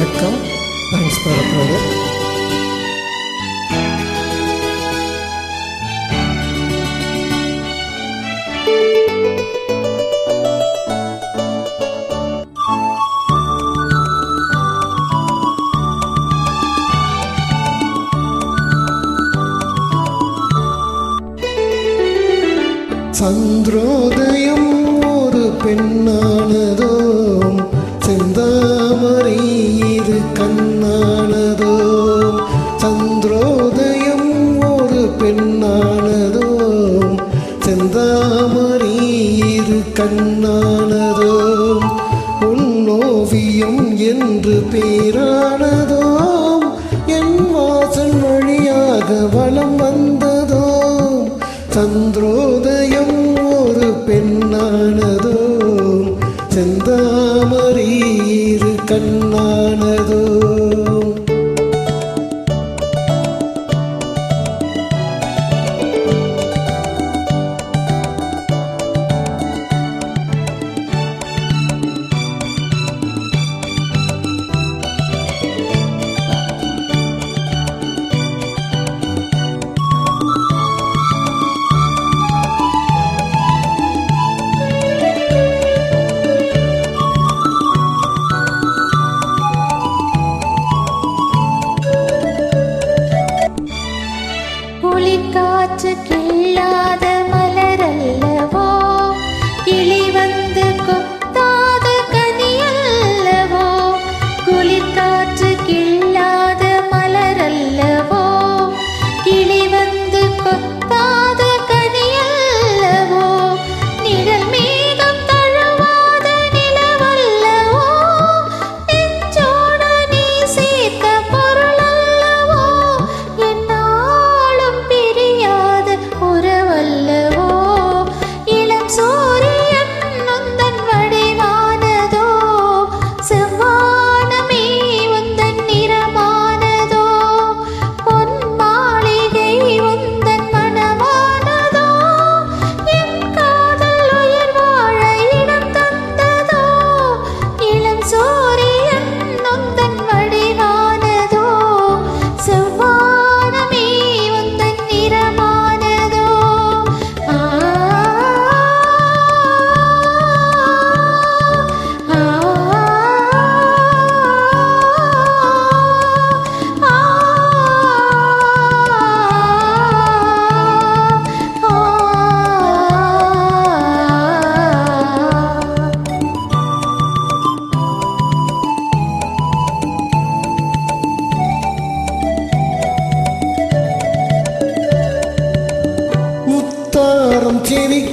வணக்கம். Thanks for brother சந்திரோதயம் ஒரு பெண்ணானது. கண்ணானதோ உன்னோவியம் என்று பேரானதோ? என் வாசல் வழியாக வளம் வந்ததோ? சந்திரோதயம் ஒரு பெண்ணானதோ? செந்தாமரீரு புலிக்காற்று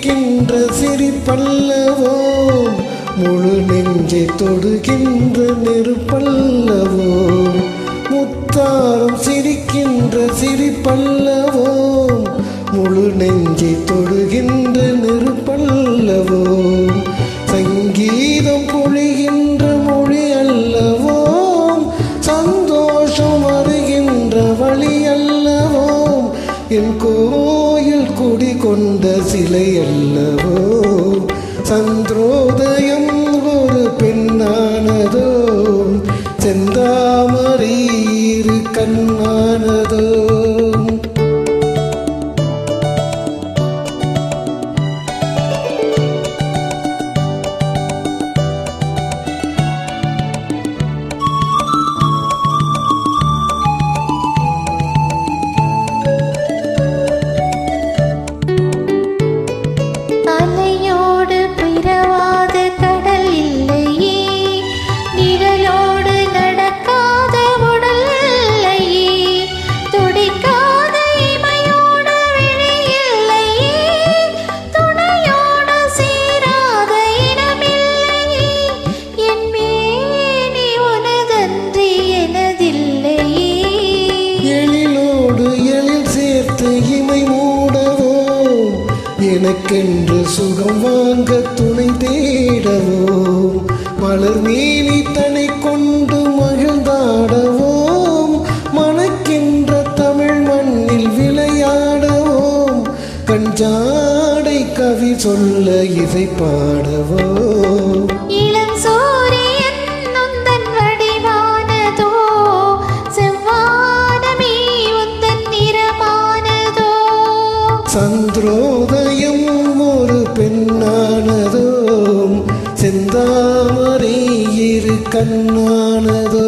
சிரிக்கின்ற சிரிப்பல்லவோ முழு நெஞ்சை தொடுகின்ற நெருப்பல்லவோ முத்தாரம் சிரிக்கின்ற சிரிப்பல்லவோ முழு நெஞ்சை தொடுகின்ற நெருப்பல்லவோ சங்கீதம் பொழிகின்ற மொழி அல்லவோ சந்தோஷம் வருகின்ற வழி அல்லவோ என் கோ இல்லை அல்லவோ சந்திரோதயம் ஒரு பெண்ணானதோ? செந்தா எனக்கென்று சுகம் வாங்க துணை தேடவோ? மலர் மேனி தனை கொண்டு மகிழ்ந்தாடவோம். மணக்கின்ற தமிழ் மண்ணில் விளையாடவோம். கஞ்சாடை கவி சொல்ல இசை பாடவோ? கண்ணானதோ செந்தாமரை இரு கண்ணானதோ